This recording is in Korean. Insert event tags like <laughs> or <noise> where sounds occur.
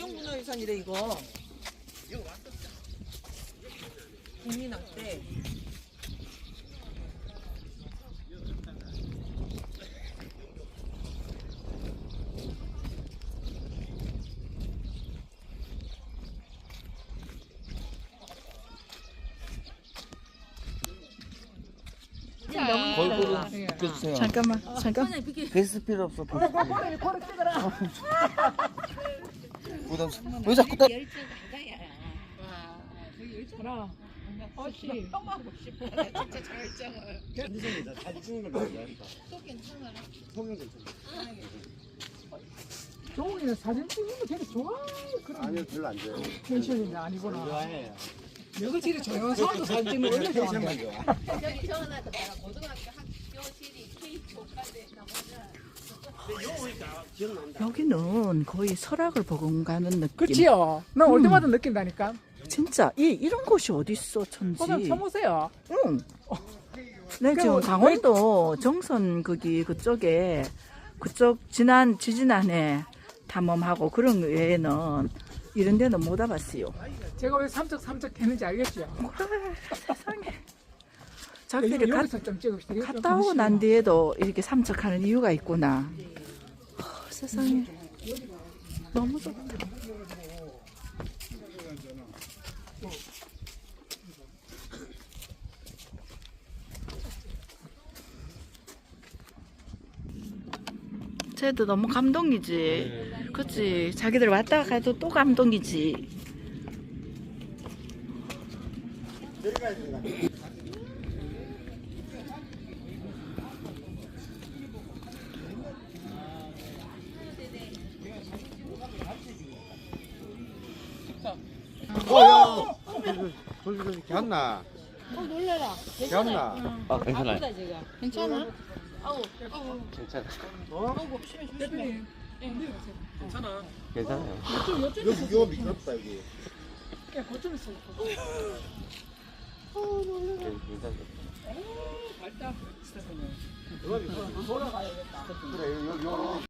아니래 이거. 국민학 때. 얼굴은 비켜주세요. 잠깐만, 잠깐. 베스 필요 없어. 베스 필요. <laughs> 부담스러워. 왜 자꾸 다 종훈이는 사진 찍는 거 되게 좋아. 그런 아니요 별로 안 좋아해요. 텐션이 아니구나. 내가 제일 조용해서 사진 찍는 거 원래 좋아한다. 좋아. 여기는 거의 설악을 보고 가는 느낌. 그치요? 나올 음. 때마다 느낀다니까. 진짜 이 이런 곳이 어디 있어, 천지. 보면 쳐보세요. 응. 내그 지금 뭐- 강원도 정선 거기 그쪽에 그쪽 지난 지지난해 탐험하고 그런 외에는 이런 데는 못 와봤어요. 제가 왜 삼척 삼척 했는지 알겠죠? 세상에. 자기들이 가, 여기서 좀 찍읍시다. 이거 좀 갔다 오고. 난 뒤에도 이렇게 삼척하는 이유가 있구나. 하, 세상에. 너무 좋다. 쟤도 너무 감동이지. 그치. 자기들 왔다 가도 또 감동이지. 어야. 돌비 돌비 개왔나? 어 놀래라. 개왔나? 아, 괜찮아요. 괜찮아? 괜찮아. 대표님, 괜찮아요. 여기 이거 미끄럽다 여기. 야, 거좀 있어. 괜찮아요. 그래 여기 여기.